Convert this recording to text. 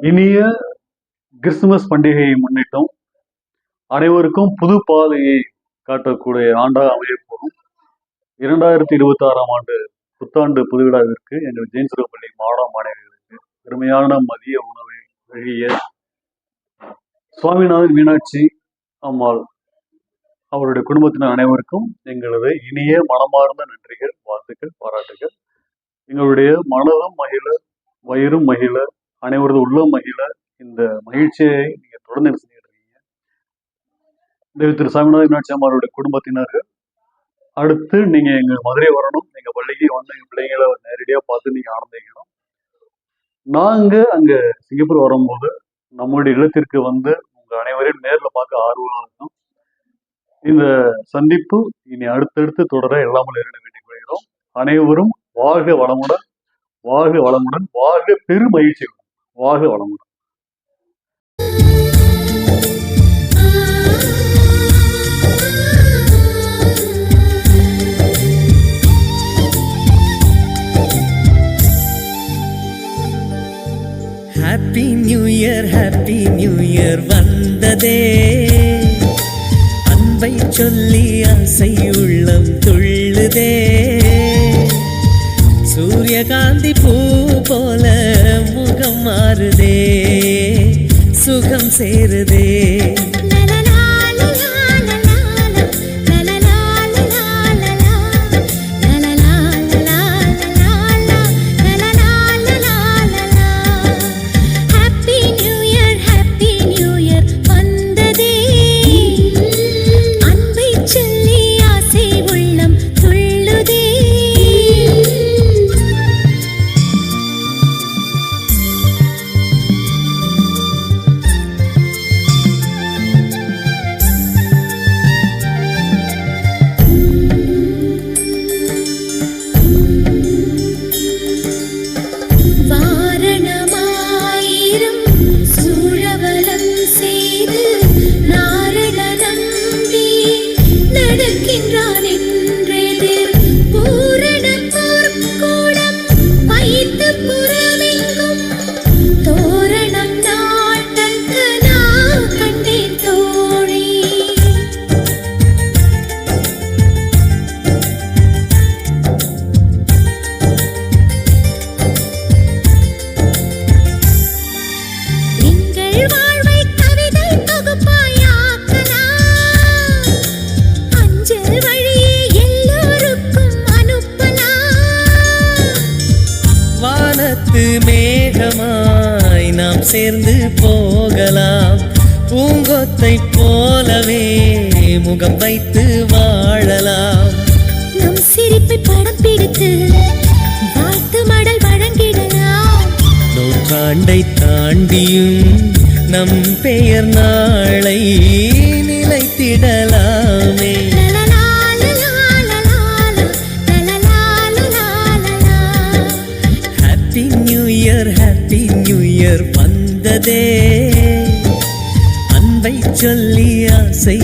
இனிய கிறிஸ்துமஸ் பண்டிகையை முன்னிட்டும் அனைவருக்கும் புது பாதையை காட்டக்கூடிய ஆண்டாக அமைய போகும். இரண்டாயிரத்தி இருபத்தி ஆறாம் ஆண்டு புத்தாண்டு புதுவிழாவிற்கு எங்கள் ஜெயின்சுரப்பள்ளி மாணவ மாணவிகளுக்கு பெருமையான மதிய உணவை வழங்கிய சுவாமிநாதன் மீனாட்சி அம்மாள் அவருடைய குடும்பத்தினர் அனைவருக்கும் எங்களது இனிய மனமார்ந்த நன்றிகள் வாழ்த்துக்கள் பாராட்டுகள் எங்களுடைய மனதும் மகிழ வயிறும் மகிழ அனைவரது உள்ளம் மகிழ இந்த மகிழ்ச்சியை நீங்க தொடர்ந்து என்ன செஞ்சுட்டு இருக்கீங்க? தேவி திரு சாமிநாத மீனாட்சி அம்மாளுடைய குடும்பத்தினர்கள் அடுத்து நீங்க எங்க மதுரை வரணும். எங்க பள்ளிக்கு வந்து எங்க பிள்ளைங்களை நேரடியா பார்த்து நீங்க ஆனந்திக்கணும் நாங்க அங்க சிங்கப்பூர் வரும்போது நம்முடைய இல்லத்திற்கு வந்து உங்க அனைவரையும் நேரில் பார்க்க ஆர்வம் இருக்கும் இந்த சந்திப்பு இனி அடுத்தடுத்து தொடர எல்லாமல் இறைவனை வேண்டிக் கொள்கிறோம் அனைவரும் வாழ்க வளமுடன் வாழ்க வளமுடன் வாழ்க பெரும் மகிழ்ச்சியுடன் வாழ்க வளமுடன் happy new year happy new year வந்ததே. அன்பை சொல்லி ஆசை உள்ளம் சூரியகாந்தி பூ போல முகம் மாறுதே சுகம் சேருதே. வானத்து மேகமாய் நாம் சேர்ந்து போகலாம். பூங்கொத்தை போலவே முகம் வைத்து வாழலாம். நம் சிரிப்பை படம் பிடித்து வாழ்த்து மடல் வழங்கிடலாம். நூற்றாண்டை தாண்டியும் நம் பெயர் நாளை நிலைத்திடலாமே. பெயர் வந்ததே. அன்பை சொல்லி ஆசை